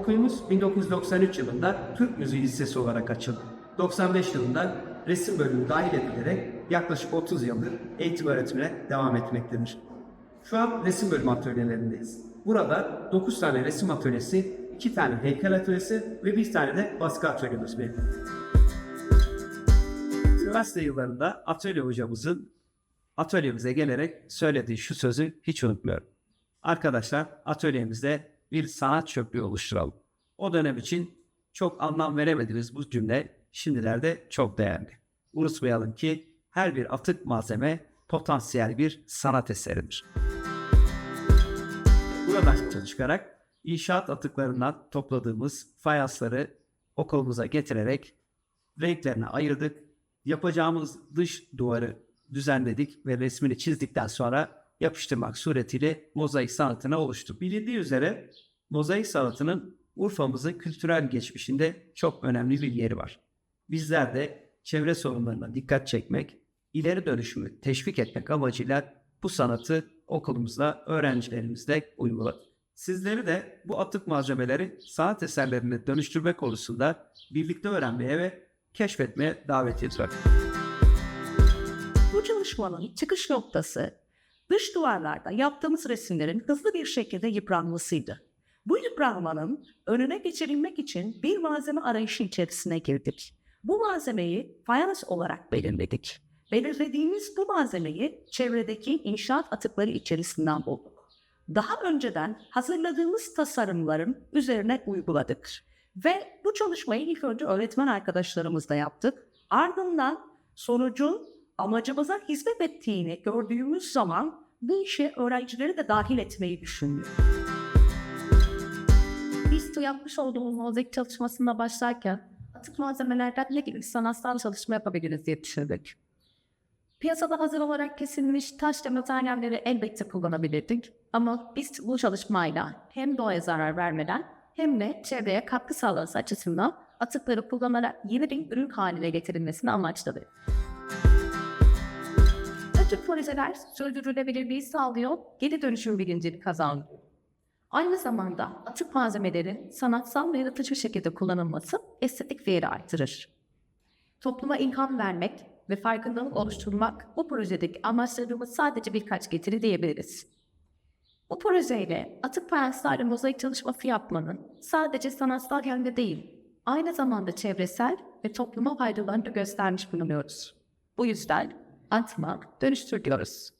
Okulumuz 1993 yılında Türk Müziği Lisesi olarak açıldı. 95 yılında resim bölümü dahil edilerek yaklaşık 30 yıldır eğitim öğretimine devam etmektedir. Şu an resim bölümü atölyelerindeyiz. Burada 9 tane resim atölyesi, 2 tane heykel atölyesi ve 1 tane de baskı atölyemiz mevcut. Üniversite yıllarında atölye hocamızın atölyemize gelerek söylediği şu sözü hiç unutmuyorum. Arkadaşlar atölyemizde bir sanat çöplüğü oluşturalım. O dönem için çok anlam veremediğimiz bu cümle şimdilerde çok değerli. Unutmayalım ki her bir atık malzeme potansiyel bir sanat eseridir. Buradan yola çıkarak inşaat atıklarından topladığımız fayansları okulumuza getirerek renklerine ayırdık. Yapacağımız dış duvarı düzenledik ve resmini çizdikten sonra yapıştırmak suretiyle mozaik sanatını oluştu. Bilindiği üzere mozaik sanatının Urfa'mızın kültürel geçmişinde çok önemli bir yeri var. Bizler de çevre sorunlarına dikkat çekmek, ileri dönüşümü teşvik etmek amacıyla bu sanatı okulumuzda öğrencilerimizle uyguladık. Sizleri de bu atık malzemeleri sanat eserlerine dönüştürme konusunda birlikte öğrenmeye ve keşfetmeye davet ediyorum. Bu çalışmanın çıkış noktası dış duvarlarda yaptığımız resimlerin hızlı bir şekilde yıpranmasıydı. Bu yıpranmanın önüne geçirilmek için bir malzeme arayışı içerisine girdik. Bu malzemeyi fayans olarak belirledik. Belirlediğimiz bu malzemeyi çevredeki inşaat atıkları içerisinden bulduk. Daha önceden hazırladığımız tasarımların üzerine uyguladık. Ve bu çalışmayı ilk önce öğretmen arkadaşlarımızla yaptık. Ardından sonucun amacımıza hizmet ettiğini gördüğümüz zaman bu işe öğrencileri de dahil etmeyi düşündük. Biz yapmış olduğumuz mozaik çalışmasında başlarken atık malzemelerden ne gibi sanatsal çalışma yapabiliriz diye düşündük. Piyasada hazır olarak kesilmiş taş ve materyalleri elbette kullanabilirdik. Ama biz bu çalışmayla hem doğaya zarar vermeden hem de çevreye katkı sağlaması açısından atıkları kullanarak yeni bir ürün haline getirilmesini amaçladık. Atık projeler sürdürülebilirliği sağlıyor, geri dönüşüm bilincini kazandırıyor. Aynı zamanda atık malzemelerin sanatsal ve yaratıcı şekilde kullanılması estetik değeri artırır. Topluma ilham vermek ve farkındalık oluşturmak bu projedeki amaçlarımız sadece birkaç getiri diyebiliriz. Bu projeyle atık fayanslarla mozaik çalışması yapmanın sadece sanatsal yönde değil, aynı zamanda çevresel ve topluma faydalarını da göstermiş bulunuyoruz. Bu yüzden atmak, dönüştür diyoruz.